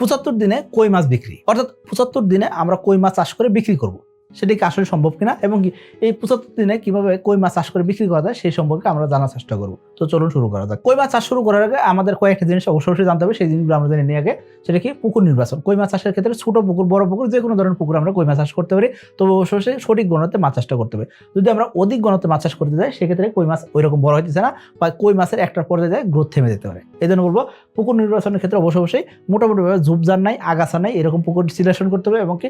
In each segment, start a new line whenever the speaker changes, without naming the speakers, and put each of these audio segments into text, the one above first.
পঁচাত্তর দিনে কই মাছ বিক্রি? অর্থাৎ পঁচাত্তর দিনে আমরা কই মাছ চাষ করে বিক্রি করব। সেটা কি আসলে সম্ভব কিনা এবং এই পঁচাত্তর দিনে কীভাবে কই মাছ চাষ করে বিক্রি করা যায় সেই সম্পর্কে আমরা জানার চেষ্টা করব। তো চলুন শুরু করা যাক। কই মাছ চাষ শুরু করার আগে আমাদের কয়েকটা জিনিস অবশ্যই জানতে হবে, সেই জিনিসগুলো আমরা জেনে নিয়ে আগে। সেটা কি পুকুর নির্বাচন। কই মাছ চাষের ক্ষেত্রে ছোট পুকুর, বড় পুকুর যে কোনো ধরনের পুকুর আমরা কই মাছ চাষ করতে পারি। তবে অবশ্যই সঠিক গণতে মাছ চাষটা করতে হবে। যদি আমরা অধিক গণতে মাছ চাষ করতে যাই, সেক্ষেত্রে কই মাছ ওই রকম বড় হইতেছে না বা কই মাছের একটার পর্যায়ে যায় গ্রোথ থেমে যেতে পারে। এই জন্য বলব, পুকুর নির্বাচনের ক্ষেত্রে অবশ্যই মোটামুটিভাবে ঝুপঝার নাই, আগাছা নাই, এরকম পুকুর সিলেকশন করতে হবে এবং কি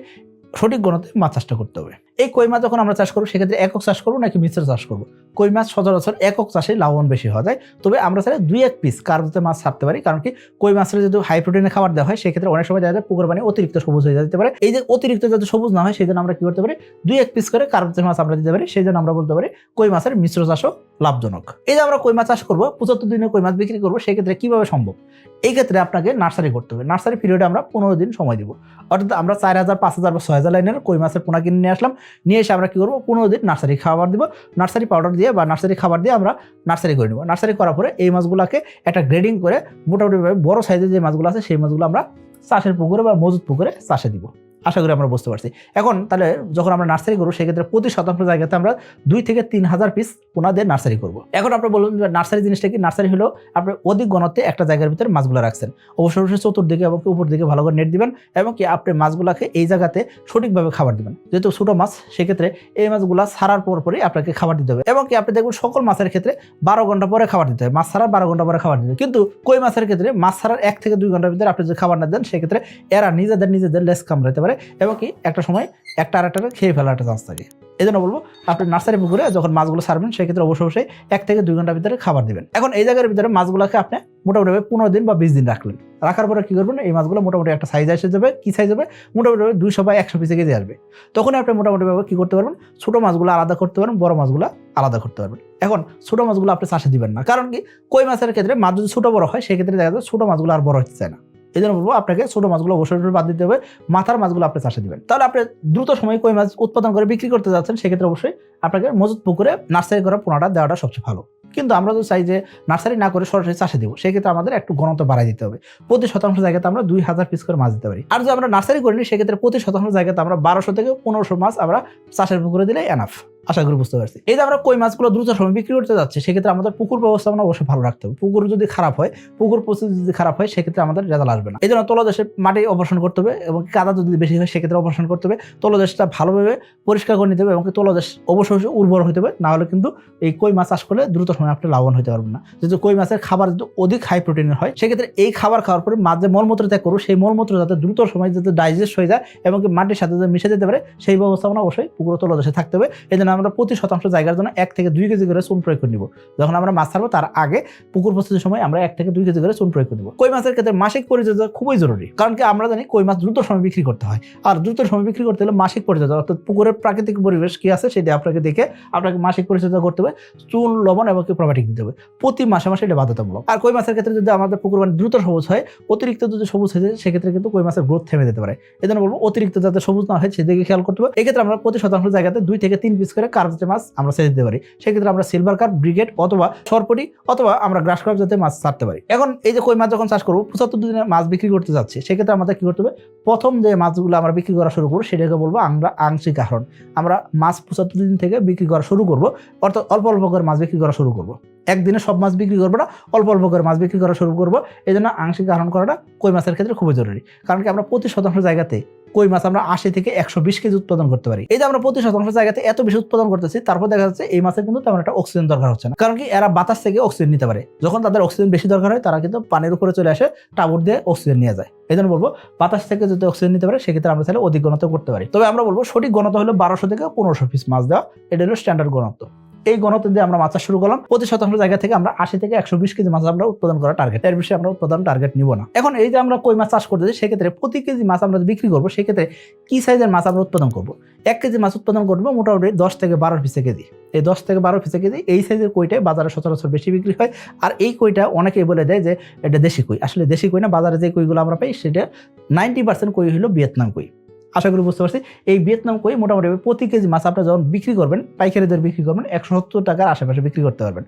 সঠিক গণতে মাছ চাষটা করতে হবে। এই কই মাছ যখন আমরা চাষ করব, সেক্ষেত্রে একক চাষ করব নাকি মিশ্র চাষ করব? কই মাছ সচরাচর একক চাষে লাভবান বেশি হওয়া যায়। তবে আমরা চাইলে দুই এক পিস কার্বোতে মাছ ছাড়তে পারি, কারণ কি কই মাছের যদি হাই প্রোটিনের খাবার দেওয়া হয়, সেক্ষেত্রে অনেক সময় দেখা যায় পুকুর পানি অতিরিক্ত সবুজ হয়ে যেতে পারে। এই যে অতিরিক্ত যাতে সবুজ না হয়, সেই জন্য আমরা কি করতে পারি? দুই এক পিস করে কার্বোতে মাছ আমরা দিতে পারি, সেই জন্য আমরা বলতে পারি কই মাছের মিশ্র চাষও লাভজনক। এই যে আমরা কই মাছ চাষ করব, পঁচাত্তর দিনে কই মাছ বিক্রি করব সেক্ষেত্রে কীভাবে সম্ভব? এই ক্ষেত্রে আপনাকে নার্সারি করতে হবে। নার্সারি পিরিয়ডে আমরা পনেরো দিন সময় দিব। অর্থাৎ আমরা চার হাজার, পাঁচ হাজার বা ছয় হাজার লাইনের কই মাছের পোনা কিনে নিয়ে আসলাম। নিয়ে এসে আমরা কী করব? পনেরো দিন নার্সারি খাবার দিব। নার্সারি পাউডার দিয়ে বা নার্সারি খাবার দিয়ে আমরা নার্সারি করে নেব। নার্সারি করার পরে এই মাছগুলোকে একটা গ্রেডিং করে মোটামুটিভাবে বড় সাইজের যে মাছগুলো আছে, সেই মাছগুলো আমরা চাষের পুকুরে বা মজুদ পুকুরে চাষে দিব। আশা করি আমরা বুঝতে পারছি। এখন তাহলে যখন আমরা নার্সারি করব, সেক্ষেত্রে প্রতি শতাংশ জায়গাতে আমরা দুই থেকে তিন হাজার পিস পোনা দিয়ে নার্সারি করব। এখন আপনি বলুন যে নার্সারি জিনিসটা কি? নার্সারি হলো আপনি অধিক গণতে একটা জায়গার ভিতরে মাছগুলো রাখছেন। অবশ্যই অবশ্যই চতুর্দিকে এবং উপর দিকে ভালো করে নেট দিবেন এবং কি আপনি মাছগুলোকে এই জায়গাতে সঠিকভাবে খাবার দিবেন। যেহেতু ছোটো মাছ, সেক্ষেত্রে এই মাছগুলো ছাড়ার পর পরই আপনাকে খাবার দিতে হবে এবং কি আপনি দেখবেন সকল মাছের ক্ষেত্রে বারো ঘণ্টা পরে খাবার দিতে হবে। মাছ ছাড়ার বারো ঘণ্টা পরে খাবার দিতে হবে। কিন্তু কই মাছের ক্ষেত্রে মাছ ছাড়ার এক থেকে দুই ঘণ্টার ভিতরে আপনি যদি খাবার না দেন, সেক্ষেত্রে এরা নিজেদের নিজেদের লেস কামড়াতে পারে। এবং কি একটা সময় একটা আর একটা খেয়ে ফেলার একটা চান্স থাকে। এই জন্য বলব, আপনি নার্সারি পুকুরে যখন মাছগুলো ছাড়বেন, সেক্ষেত্রে অবশ্যই অবশ্যই এক থেকে দুই ঘণ্টার ভিতরে খাবার দিবেন। এখন এই জায়গার ভিতরে মাছগুলোকে আপনি মোটামুটি পনেরো দিন বা বিশ দিন রাখলেন। রাখার পরে কি করবেন, এই মাছগুলো মোটামুটি একটা সাইজ এসে যাবে। কি সাইজ হবে? মোটামুটি দুইশো বা একশো পিসে কেজি আসবে। তখন আপনি মোটামুটিভাবে কি করতে পারবেন, ছোটো মাছগুলো আলাদা করতে পারবেন, বড় মাছগুলো আলাদা করতে পারবেন। এখন ছোটো মাছগুলো আপনি চাষে দিবেন না। কারণ কি, কই মাছের ক্ষেত্রে মাছ যদি ছোটো বড় হয়, সেক্ষেত্রে দেখা যায় ছোটো মাছগুলো আর বড় হতে চায় না। এই জন্য বলব আপনাকে ছোটো মাছগুলো অবশ্যই বাদ দিতে হবে। মাথার মাছগুলো আপনি চাষে দিবেন। তাহলে আপনি দ্রুত সময়ে কই মাছ উৎপাদন করে বিক্রি করতে যাচ্ছেন, সেক্ষেত্রে অবশ্যই আপনাকে মজুত পুকুরে নার্সারি করা পোনাটা দেওয়াটা সবচেয়ে ভালো। কিন্তু আমরা যদি চাই যে নার্সারি না করে সরাসরি চাষে দেবো, সেক্ষেত্রে আমাদের একটু ঘনত্ব বাড়াই দিতে হবে। প্রতি শতাংশ জায়গাতে আমরা দুই হাজার পিস করে মাছ দিতে পারি। আর যদি আমরা নার্সারি করিনি সেক্ষেত্রে প্রতি শতাংশ জায়গাতে আমরা বারোশো থেকে পনেরোশো মাছ আমরা চাষের পুকুরে দিলে এনাফ আশা করি বুঝতে পারছি। এই যে আমরা কই মাছগুলো দ্রুত সময় বিক্রি করতে যাচ্ছি, সেক্ষেত্রে আমাদের পুকুর ব্যবস্থাপনা অবশ্যই ভালো রাখতে হবে। পুকুর যদি খারাপ হয়, পুকুর পরিস্থিতি যদি খারাপ হয়, সেক্ষেত্রে আমাদের রেজাল্ট আসবে না। এই জন্য তলদেশে মাটি অপারেশন করতে হবে এবং কাদা যদি বেশি হয়, সেক্ষেত্রে অপারেশন করতে হবে। তলদেশটা ভালোভাবে পরিষ্কার করে নিতে হবে এবং তলদেশ অবশ্যই অবশ্যই উর্বর হতে হবে। না হলে কিন্তু এই কই মাছ চাষ করলে দ্রুত সময় আপনি লাভবান হতে পারবেন না। যেহেতু কই মাছের খাবার যদি অধিক হাই প্রোটিনের হয়, সেক্ষেত্রে এই খাবার খাওয়ার পরে মাছ যে মলমূত্র ত্যাগ করব, সেই মলমূত্র যাতে দ্রুত সময় যাতে ডাইজেস্ট হয়ে যায় এবং মাটির সাথে যাতে মিশে যেতে পারে, সেই ব্যবস্থাপনা অবশ্যই পুকুর তলদেশে থাকতে হবে। এই জন্য আমরা প্রতি শতাংশ জায়গার জন্য এক থেকে দুই কেজি করে চুন প্রয়োগ করে নিব। যখন আমরা মাছ ছাড়বো, তার আগে পুকুর প্রস্তুতির সময় আমরা এক থেকে দুই কেজি করে চুন প্রয়োগ করে নিব। কই মাছের ক্ষেত্রে মাসিক পরিচর্যা খুবই জরুরি, কারণ কি আমরা জানি কই মাছ দ্রুত সময় বিক্রি করতে হয়। আর দ্রুত সময় বিক্রি করতে হলে মাসিক পরিচর্যা, অর্থাৎ পুকুরের প্রাকৃতিক পরিবেশ কি আছে সেটা আপনাকে দেখে আপনাকে মাসিক পরিচর্যা করতে হবে, চুন, লবণ এবং প্রোবায়োটিক দিতে হবে। প্রতি মাসে মাসে এটা বাধ্যতামূলক। আর কই মাছের ক্ষেত্রে যদি আমাদের পুকুর মানে দ্রুত সবুজ হয়, অতিরিক্ত যদি সবুজ হয়ে যায়, সেক্ষেত্রে কিন্তু কই মাছের গ্রোথ থেমে যেতে পারে। এই জন্য বলব অতিরিক্ত যাতে সবুজ না হয়, সেদিকে খেয়াল করতে হবে। এক্ষেত্রে আমরা প্রতি শতাংশ জায়গাতে দুই থেকে তিন পিস করে কার্পেটে মাছ আমরা ছেড়ে দিতে পারি? সেক্ষেত্রে আমরা সিলভার কার্প ব্রিগেড অথবা সরপটি অথবা আমরা গ্রাস কার্প যাতে মাছ ছাড়তে পারি। এখন এই যে কই মাছ যখন চাষ করব, পঁচাত্তর দিনে মাছ বিক্রি করতে যাচ্ছি, সেক্ষেত্রে আমাদের কি করতে হবে? প্রথম যে মাছগুলো আমরা বিক্রি করা শুরু করব, সেটাকে বলব আমরা আংশিক আহরণ। আমরা মাছ পঁচাত্তর দিন থেকে বিক্রি করা শুরু করব, অর্থাৎ অল্প অল্প করে মাছ বিক্রি করা শুরু করব। একদিনে সব মাছ বিক্রি করব না, অল্প অল্প করে মাছ বিক্রি করা শুরু করব। এই জন্য আংশিক আহরণ করাটা কই মাছের ক্ষেত্রে খুবই জরুরি। কারণ কি আমরা প্রতি শতাংশ জায়গাতে কই মাছ আমরা আশি থেকে একশো বিশ কেজি উৎপাদন করতে পারি। এই যে আমরা প্রতি শতাংশ জায়গাতে এত বেশি উৎপাদন করতেছি, তারপর দেখা যাচ্ছে এই মাছের কিন্তু তেমন একটা অক্সিজেন দরকার হচ্ছে না। কারণ কি এরা বাতাস থেকে অক্সিজেন নিতে পারে। যখন তাদের অক্সিজেন বেশি দরকার হয়, তারা কিন্তু পানির উপরে চলে আসে, টাবুর দিয়ে অক্সিজেন নিয়ে যায়। এই জন্য বলব, বাতাস থেকে যদি অক্সিজেন নিতে পারে, সেক্ষেত্রে আমরা তাহলে অধিক গণত করতে পারি। তবে আমরা বলব, সঠিক গণত হলো বারোশো থেকে পনেরোশো পিস মাছ দেওয়া। এটা হলো স্ট্যান্ডার্ড গণত্ব এই গণত্ব দিয়ে আমরা মাছ শুরু করলাম। প্রতি শতাংশ জায়গা থেকে আমরা আশি থেকে একশো বিশ কেজি মাছ আমরা উৎপাদন করার টার্গেট এর বিষয়ে আমরা উৎপাদন টার্গেট নিব না। এখন এই যে আমরা কই মাছ চাষ করতে করতেছি, সেক্ষেত্রে প্রতি কেজি মাছ আমরা বিক্রি করব, সেক্ষেত্রে কি সাইজের মাছ আমরা উৎপাদন করব? এক কেজি মাছ উৎপাদন করব মোটামুটি দশ থেকে বারো পিসে কেজি। এই দশ থেকে বারো পিসে কেজি, এই সাইজের কইটাই বাজারে সচরাচর বেশি বিক্রি হয়। আর এই কইটা অনেকেই বলে দেয় যে এটা দেশি কই। আসলে দেশি কই না, বাজারে যে কইগুলো আমরা পাই, সেটা নাইনটি পার্সেন্ট কই হলো ভিয়েতনাম কই। আশা করি বুঝতে পারছি। এই ভিয়েতনাম কই মোটামুটি প্রতি কেজি মাছ আপনার যখন বিক্রি করবেন পাইকারি দর বিক্রি করবেন, একশো সত্তর টাকার আশেপাশে বিক্রি করতে পারবেন।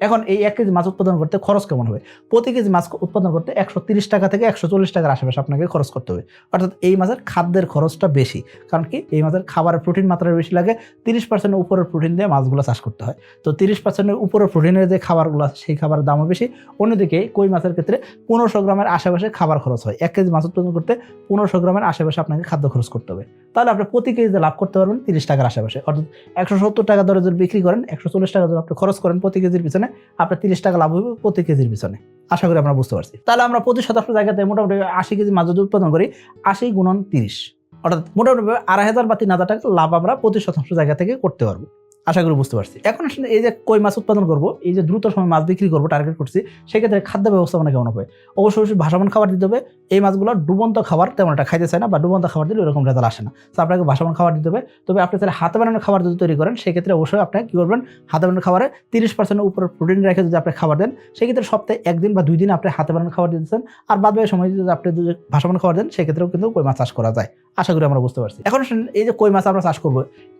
এখন এই এক কেজি মাছ উৎপাদন করতে খরচ কেমন হবে? প্রতি কেজি মাছ উৎপাদন করতে একশো তিরিশ টাকা থেকে একশো চল্লিশ টাকার আশেপাশে আপনাকে খরচ করতে হবে। অর্থাৎ এই মাছের খাদ্যের খরচটা বেশি। কারণ কি? এই মাছের খাবারের প্রোটিন মাত্রা বেশি লাগে, তিরিশ পার্সেন্টের উপরের প্রোটিন দিয়ে মাছগুলো চাষ করতে হয়। তো তিরিশ পার্সেন্টের উপরের প্রোটিনের যে খাবারগুলো আছে, সেই খাবারের দামও বেশি। অন্যদিকে কই মাছের ক্ষেত্রে পনেরোশো গ্রামের আশেপাশে খাবার খরচ হয়। এক কেজি মাছ উৎপাদন করতে পনেরোশো গ্রামের আশেপাশে আপনাকে খাদ্য খরচ করতে হবে। তাহলে আপনি প্রতি কেজিতে লাভ করতে পারবেন তিরিশ টাকার আশেপাশে। অর্থাৎ একশো সত্তর টাকা দরে যদি বিক্রি করেন, একশো চল্লিশ টাকা যদি আপনি খরচ করেন প্রতি কেজির পিছনে। আপনার তিরিশ টাকা লাভ হবে প্রতি কেজির পিছনে। আশা করি আমরা বুঝতে পারছি। তাহলে আমরা প্রতি শতাংশ জায়গাতে মোটামুটি আশি কেজি মাছ যদি উৎপাদন করি, আশি গুণন তিরিশ। অর্থাৎ মোটামুটি আড়াই হাজার বা তিন হাজার টাকা লাভ আমরা প্রতি শতাংশ জায়গা থেকে করতে পারব। আশা করি বুঝতে পারছি। এখন আসলে এই যে কই মাছ উৎপাদন করব, এই যে দ্রুত সময় মাছ বিক্রি করব টার্গেট করছি, সেক্ষেত্রে খাদ্য ব্যবস্থাপনা কেমন হবে? অবশ্যই অবশ্যই ভাসমান খাবার দিতে হবে। এই মাছগুলো ডুবন্ত খাবার তেমন একটা খাইতে চায় না বা ডুবন্ত খাবার দিলে এরকম রেজাল্ট আসে না। তো আপনাকে ভাসমান খাবার দিতে হবে। তবে আপনি তাহলে হাতে বানানো খাবার যদি তৈরি করেন, সেক্ষেত্রে অবশ্যই আপনি কী করবেন, হাতে বানানো খাবারে তিরিশ পার্সেন্টের উপর প্রোটিন রেখে যদি আপনি খাবার দেন, সেক্ষেত্রে সপ্তাহে একদিন বা দুই দিন আপনি হাতে বানানো খাবার দিতেছেন। আর বাদ সময় যদি আপনি যদি ভাসমান খাবার দেন, সেক্ষেত্রেও কিন্তু কই মাছ চাষ করা যায়। আশা করি আমরা বুঝতে পারছি। এখন এই যে কই মাছ আমরা চাষ করব,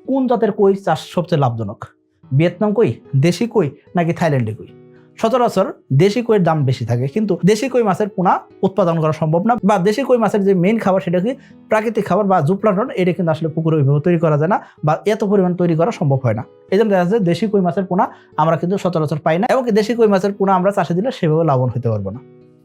কোন জাতের কই চাষ সবচেয়ে লাভজনক? ভিয়েতনাম কই, দেশি কই, নাকি থাইল্যান্ডে কই? সচরাচর দেশি কইয়ের দাম বেশি থাকে, কিন্তু দেশি কই মাছের পোনা উৎপাদন করা সম্ভব না, বা দেশি কই মাছের যে মেইন খাবার সেটা কি প্রাকৃতিক খাবার বা জুপ্লাটন, এটা কিন্তু আসলে পুকুরে ওইভাবে তৈরি করা যায় না, বা এত পরিমাণ তৈরি করা সম্ভব হয় না। এই জন্য দেখা যাচ্ছে দেশি কই মাছের পোনা আমরা কিন্তু সচরাচর পাই না, এবং দেশি কই মাছের পোনা আমরা চাষে দিলে সেভাবে লাভবান হতে পারব না।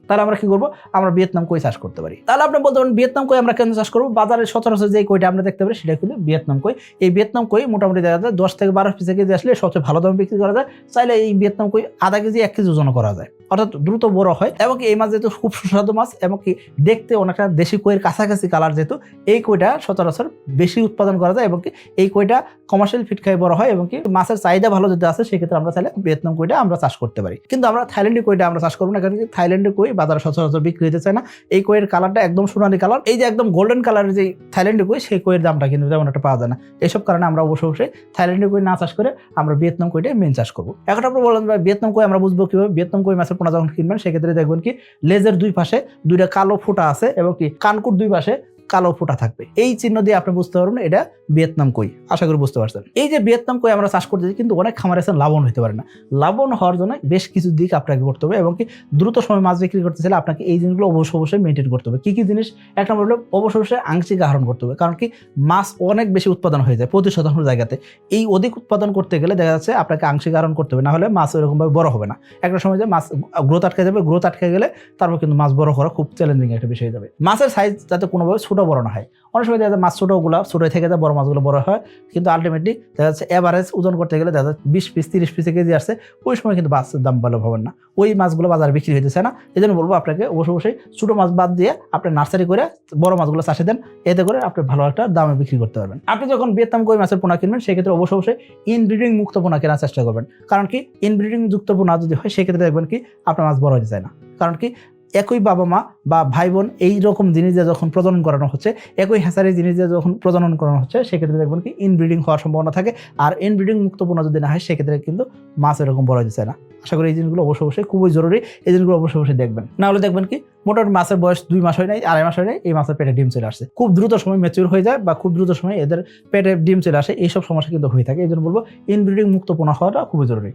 তাহলে আমরা কি করব? আমরা ভিয়েতনাম কই চাষ করতে পারি? তাহলে আপনি বলতে পারেন, ভিয়েতনাম কই আমরা কেন চাষ করব? বাজারে সচরাচর যে কইটা আমরা দেখতে পারি, সেটা কিন্তু ভিয়েতনাম কই। এই ভিয়েতনাম কই মোটামুটি দেখা যায় দশ থেকে বারো পিসে কেজি আসলে সবচেয়ে ভালো দামে বিক্রি করা যায়। চাইলে এই ভিয়েতনাম কই আধা কেজি, এক কেজি ওজন করা যায়। অর্থাৎ দ্রুত বড় হয়। এবং এই মাছ যেহেতু খুব সুস্বাদু মাছ এবং কি দেখতে অনেকটা দেশি কইয়ের কাছাকাছি কালার যেহেতু, এই কইটা সচরাচর বেশি উৎপাদন করা যায় এবং কি এই কইটা কমার্শিয়াল ফিট খাই বড় হয় এবং কি মাছের চাহিদা ভালো যদি আছে সেক্ষেত্রে আমরা চাইলে ভিয়েতনাম কইটা আমরা চাষ করতে পারি। কিন্তু আমরা থাইল্যান্ডের কইটা আমরা চাষ করব না, কারণ থাইল্যান্ডের কই বাজারে সচরাচর বিক্রি হতে চায় না। এই কোয়ের কালারটা একদম সোনালি কালার। এই যে একদম গোল্ডেন কালারের যে থাইল্যান্ডের কই, সেই কোয়ের দামটা কিন্তু তেমন একটা পাওয়া যায় না। এসব কারণে আমরা অবশ্যই অবশ্যই থাইল্যান্ডের কই না চাষ করে আমরা ভিয়েতনাম কইটাই মেন চাষ করব। এখন আপনি বললেন ভাই ভিয়েতনাম কই আমরা বুঝব কীভাবে? ভিয়েতনাম কই মাছের পোনা যখন কিনবেন, সেক্ষেত্রে দেখবেন কি লেজের দুই পাশে দুইটা কালো ফোঁটা আছে এবং কি কানকুর দুই পাশে কালো ফোঁটা থাকবে। এই চিহ্ন দিয়ে আপনি বুঝতে পারবেন এটা ভিয়েতনাম কই। আশা করি বুঝতে পারছেন। এই যে ভিয়েতনাম কই আমরা চাষ করতেছি কিন্তু অনেক খামার আছে লাভবান হতে পারে না। লাভবান হওয়ার জন্য বেশ কিছু দিক আপনাকে করতে হবে এবং কি দ্রুত সময় মাছ বিক্রি করতে চাইলে আপনাকে এই জিনিসগুলো অবশ্যই অবশ্যই মেনটেন করতে হবে। কি কি জিনিস? এক নম্বর হলো অবশ্যই অবশ্যই আংশিক আহরণ করতে হবে। কারণ কি মাছ অনেক বেশি উৎপাদন হয়ে যায় প্রতি শতাংশ জায়গাতে। এই অধিক উৎপাদন করতে গেলে দেখা যাচ্ছে আপনাকে আংশিক আহরণ করতে হবে। না হলে মাছ এরকমভাবে বড় হবে না। একটা সময় যে মাছ গ্রোথ আটকে যাবে, গ্রোথ আটকে গেলে তারপর কিন্তু মাছ বড় করা খুব চ্যালেঞ্জিং একটা বিষয় হয়ে যাবে। মাছের সাইজ যাতে কোনোভাবে ছোটো বড় না হয়। অনেক সময় দেখা যায় মাছ ছোটোগুলো ছোটো থেকে যায় বড় মাছগুলো বড় হয়, কিন্তু আলটিমেটলি দেখা যাচ্ছে এভারেজ ওজন করতে গেলে দেখা যাচ্ছে বিশ পিস, তিরিশ পিসে কেজি আসছে, ওই সময় কিন্তু মাছের দাম ভালো পাবেন না। ওই মাছগুলো বাজারে বিক্রি হইতেছে না। এই জন্য বলব আপনাকে অবশ্যই অবশ্যই ছোটো মাছ বাদ দিয়ে আপনি নার্সারি করে বড় মাছগুলো চাষে দেন, এতে করে আপনি ভালো একটা দামে বিক্রি করতে পারবেন। আপনি যখন ভিয়েতনাম কই মাছের পোনা কিনবেন, সেক্ষেত্রে অবশ্যই অবশ্যই ইনব্রিডিং মুক্ত পোনা কেনার চেষ্টা করবেন। কারণ কি ইনব্রিডিং যুক্ত পোনা যদি হয়, সেক্ষেত্রে দেখবেন কি, আপনার মাছ বড় হতে চায় না। কারণ কি একই বাবা মা বা ভাই বোন এই রকম জিনিস দিয়ে যখন প্রজনন করানো হচ্ছে, একই হ্যাঁসারি জিনিস দিয়ে যখন প্রজনন করানো হচ্ছে, সেক্ষেত্রে দেখবেন কি ইনব্রিডিং হওয়ার সম্ভাবনা থাকে। আর ইনব্রিডিং মুক্ত পোনা যদি না হয়, সেক্ষেত্রে কিন্তু মাছ এরকম বড় হতে না। আশা করি এই জিনিসগুলো অবশ্যই অবশ্যই খুবই জরুরি। এই জিনিসগুলো অবশ্যই অবশ্যই দেখবেন। না হলে দেখবেন কি মোটামুটি মাছের বয়স দুই মাস হয় নাই, আড়াই মাস হয় নাই, এই মাছের পেটে ডিম চলে আসছে। খুব দ্রুত সময় ম্যাচিউর হয়ে যায় বা খুব দ্রুত সময় এদের পেটে ডিম চলে আসে, এইসব সমস্যা কিন্তু হয়ে থাকে। এই জন্য বলব ইনব্রিডিং মুক্ত পোনা হওয়াটা খুবই জরুরি।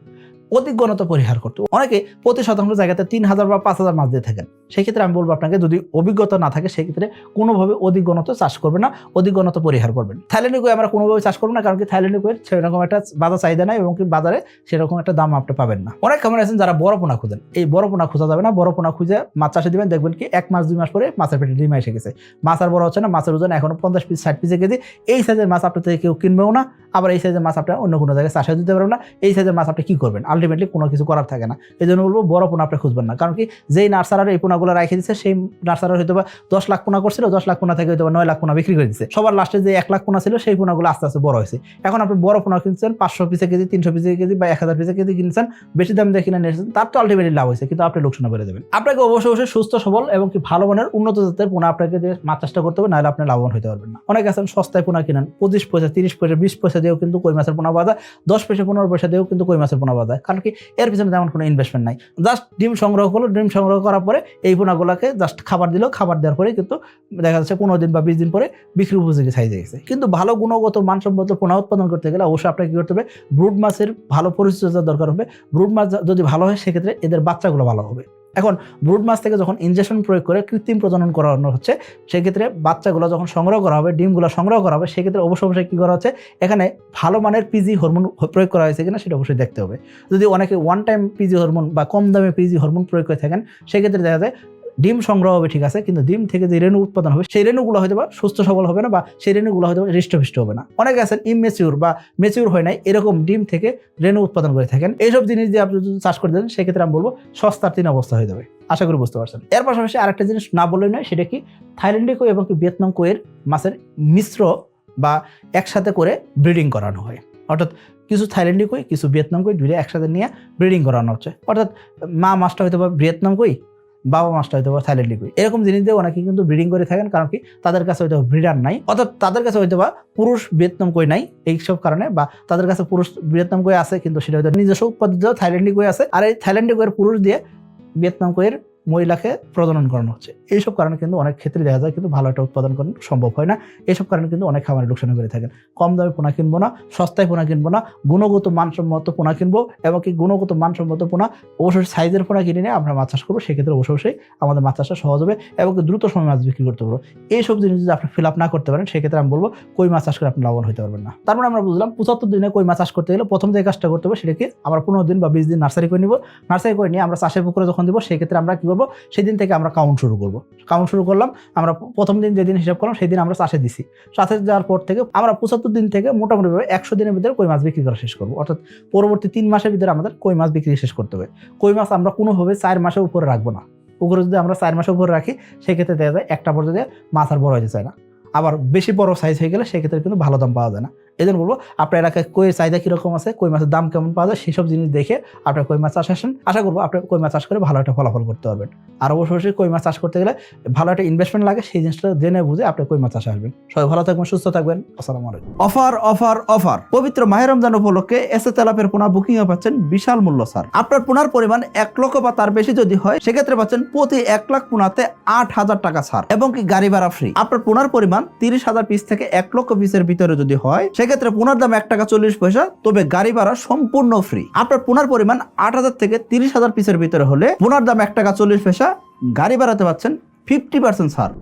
ঘনত্ব পরিহার করতে অনেকে প্রতি শতাংশ জায়গাতে তিন হাজার বা পাঁচ হাজার মাছ দিয়ে থাকেন। সেক্ষেত্রে আমি বলব আপনাকে, যদি অভিজ্ঞতা না থাকে, সেক্ষেত্রে কোনোভাবে ঘনত্ব চাষ করবেন না ঘনত্ব পরিহার করবেন। থাইল্যান্ডে কই আমরা কোনোভাবে চাষ করব না, কারণ কি থাইল্যান্ডে কই সেরকম একটা বাজার চাহিদা নাই এবং কি বাজারে সেরকম একটা দাম আপনি পাবেন না। অনেক খামার আছেন যারা বড় পোনা খুঁজেন। এই বড় পোনা খোঁজা যাবে না, বড় পোনা খুঁজে মাছ চাষে দিবেন। দেখবেন কি এক মাস, দুই মাস পরে মাছের পেটে ডিম এসে গেছে। মাছ আর বড় হচ্ছে না, মাছের ওজন এখনও পঞ্চাশ পিস, ষাট পিসে কেজি। এই সাইজের মাছ আপনার থেকে কেউ কিনবেও না, আবার এই সাইজের মাছ আপনি অন্য কোনো জায়গায় চাষে দিতে পারবেন না। এই সাইজের মাছ আপনি কি করবেন? আলটিমেটলি কোনো কিছু করার থাকে না। এই জন্য বলব বড় পোনা আপনি খুঁজবেন না। কারণ কি, যেই নার্সারার এই পোনাগুলো রেখে দিচ্ছে সেই নার্সারার হয়তো বা দশ লাখ পোনা করছিল, দশ লাখ পোনা থেকে হয়তো বা নয় লাখ পোনা বিক্রি করে দিচ্ছে সবার লাস্টে যে এক লাখ পোনা ছিল, সেই পোনাগুলো আস্তে আস্তে বড় হয়েছে। এখন আপনি বড় পোনা কিনছেন, পাঁচশো পিসে কেজি, তিনশো পিসে কেজি বা এক হাজার পিসে কেজি কিনছেন, বেশি দাম দিয়ে কিনে নিয়েছেন, তার তো আলটিমেটলি লাভ হয়েছে, কিন্তু আপনি লোকসান করে দেবেন আপনাকে অবশ্যই অবশ্যই সুস্থ, সবল এবং কি ভালো মানের উন্নত জাতের পোনা আপনাকে দিয়ে মাছ চাষটা করতে হবে, নাহলে আপনি লাভবান হতে পারবেন না। অনেক আছেন সস্তায় পোনা কিনেন, পঁচিশ পয়সা, তিরিশ পয়সা, বিশ পয়সা দিয়েও কিন্তু কই মাছের পোনা বাজার দশ পয়সা, পনেরো পয়সা দিয়েও কিন্তু কই মাছের পোনা বাজার কারণ কি, এর পিছনে তেমন কোনো ইনভেস্টমেন্ট নাই। জাস্ট ডিম সংগ্রহ করল, ডিম সংগ্রহ করার পরে এই পোনাগুলোকে জাস্ট খাবার দিল, খাবার দেওয়ার পরে কিন্তু দেখা যাচ্ছে পনেরো দিন বা বিশ দিন পরে বিক্রি উপযোগী সাইজে গেছে। কিন্তু ভালো গুণগত মানসম্মত পোনা উৎপাদন করতে গেলে অবশ্যই আপনাকে কী করতে হবে ব্রুড মাছের ভালো পরিচর্যা দরকার হবে। ব্রুড মাছ যদি ভালো হয়, সেক্ষেত্রে এদের বাচ্চাগুলো ভালো হবে। এখন ব্রুড মাছ থেকে যখন ইনজেকশন প্রয়োগ করে কৃত্রিম প্রজনন করানো হচ্ছে, সেক্ষেত্রে বাচ্চাগুলো যখন সংগ্রহ করা হবে, ডিমগুলো সংগ্রহ করা হবে, সেক্ষেত্রে অবশ্য অবশ্যই কী করা হচ্ছে? এখানে ভালো মানের পিজি হরমোন প্রয়োগ করা হয়েছে কিনা সেটা অবশ্যই দেখতে হবে। যদি অনেকে ওয়ান টাইম পিজি হরমোন বা কম দামে পিজি হরমোন প্রয়োগ করে থাকেন, সেক্ষেত্রে দেখা যায় ডিম সংগ্রহ হবে, ঠিক আছে? কিন্তু ডিম থেকে যে রেণু উৎপাদন হবে, সেই রেণুগুলো হয়তো বা সুস্থ সবল হবে না বা সেই রেণুগুলো হয়তো হৃষ্টপুষ্ট হবে না। অনেকে আছেন ইমেচিউর বা মেচিউর হয় নাই, এরকম ডিম থেকে রেণু উৎপাদন করে থাকেন। এইসব জিনিস দিয়ে আপনি যদি চাষ করে দেন, সেক্ষেত্রে আমি বলব সস্তার তিন অবস্থা হয়ে যাবে। আশা করি বুঝতে পারছেন। এর পাশাপাশি আরেকটা জিনিস না বললেই নয়, সেটা কি? থাইল্যান্ডে কই এবং ভিয়েতনাম কোয়ের মাছের মিশ্র বা একসাথে করে ব্রিডিং করানো হয়। অর্থাৎ কিছু থাইল্যান্ডে কই, কিছু ভিয়েতনাম কই, দুইটা একসাথে নিয়ে ব্রিডিং করানো হচ্ছে। অর্থাৎ মা মাছটা হয়তো বা ভিয়েতনাম কই বাবা মাছটা হয়তো বা থাইল্যান্ডে কই এরকম জিনিস দিয়ে অনেকে কিন্তু ব্রিডিং করে থাকেন, কারণ কি? তাদের কাছে হয়তো ব্রিডার নাই, অর্থাৎ তাদের কাছে হয়তো বা পুরুষ ভিয়েতনাম কই নাই, এইসব কারণে, বা তাদের কাছে পুরুষ ভিয়েতনাম কই আছে, কিন্তু সেটা হয়তো নিজস্ব উৎপাদিত থাইল্যান্ডে কই আছে। আর এই থাইল্যান্ডে কইয়ের পুরুষ দিয়ে ভিয়েতনাম কইয়ের মহিলাকে প্রজনন করানো হচ্ছে। এইসব কারণে কিন্তু অনেক ক্ষেত্রে দেখা যায় কিন্তু ভালো একটা উৎপাদন করানো সম্ভব হয় না। এইসব কারণে কিন্তু অনেক খামারে লোকসান করে থাকেন। কম দামে পোনা কিনবো না, সস্তায় পোনা কিনবো না, গুণগত মানসম্মত পোনা কিনবো এবং কি গুণগত মানসম্মত পোনা অবশ্যই সাইজের পোনা কিনে নিয়ে আমরা মাছ চাষ করব, সেক্ষেত্রে অবশ্যই আমাদের মাছ চাষটা সহজ হবে এবং দ্রুত সময় মাছ বিক্রি করতে পারব। এইসব জিনিস যদি আপনি ফিল আপ না করতে পারেন, সেক্ষেত্রে আমি বলব কই মাছ চাষ করে আপনি লাভবান হতে পারবেন না। তারপরে আমরা বুঝলাম পঁচাত্তর দিনে কই মাছ চাষ করতে গেলে প্রথম যে কাজটা করতে হবে সেটাকে আমরা পনেরো দিন বা বিশ দিন নার্সারি করে নিব। নার্সারি করে নিয়ে আমরা চাষের পুকুরে যখন দিব, সেক্ষেত্রে আমরা কি করব, সেদিন থেকে আমরা কাউন্ট শুরু করব। কাউন্ট শুরু করলাম, আমরা প্রথম দিন যেদিন হিসাব করলাম, সেদিন আমরা চাষে দিছি। চাষে যাওয়ার পর থেকে আমরা পঁচাত্তর দিন থেকে মোটামুটিভাবে একশো দিনের ভিতরে কই মাছ বিক্রি করা শেষ করব। অর্থাৎ পরবর্তী তিন মাসের ভিতরে আমাদের কই মাছ বিক্রি শেষ করতে হবে। কই মাছ আমরা কোনোভাবে চার মাসের উপরে রাখব না। পুকুরে যদি আমরা চার মাসের উপরে রাখি, সেক্ষেত্রে দেখা যায় একটা পর্যায়ে মাছ আর বড় হতে চায় না। আবার বেশি বড় সাইজ হয়ে গেলে সেক্ষেত্রে কিন্তু ভালো দাম পাওয়া যায় না। এই জন্য বলব, আপনার এলাকায় কইয়ের চাহিদা কীরকম আছে, কই মাছের দাম কেমন পাওয়া যায়, সেসব জিনিস দেখে আপনার কই মাছ চাষ আসেন। আশা করব আপনি কই মাছ চাষ করে ভালো একটা ফলাফল করতে পারবেন। আর অবশ্যই অবশ্যই কই মাছ চাষ করতে গেলে ভালো একটা ইনভেস্টমেন্ট লাগে, সেই জিনিসটা জেনে বুঝে আপনি কই মাছ চাষে আসবেন। সবাই ভালো থাকবেন, সুস্থ থাকবেন, আসসালামু আলাইকুম। Offer offer offer. পবিত্র মাহের রমজান উপলক্ষে এসে তেলাপের পোনা বুকিং এ পাচ্ছেন বিশাল মূল্য, স্যার। আপনার পোনার পরিমাণ এক লক্ষ বা তার বেশি যদি হয়, সেক্ষেত্রে পাচ্ছেন প্রতি এক লাখ পোনাতে আট হাজার টাকা ছাড় এবং কি গাড়ি ভাড়া ফ্রি আপনার পোনার পরিমাণ তিরিশ হাজার পিস থেকে এক লক্ষ পিসের ভিতরে যদি হয় সেক্ষেত্রে পোনার দাম এক টাকা চল্লিশ পয়সা, তবে গাড়ি ভাড়া সম্পূর্ণ ফ্রি আপনার পোনার পরিমাণ আট হাজার থেকে তিরিশ হাজার পিসের ভিতরে হলে পোনার দাম এক টাকা চল্লিশ পয়সা, গাড়ি ভাড়াতে পারছেন ফিফটি পার্সেন্ট ছাড়।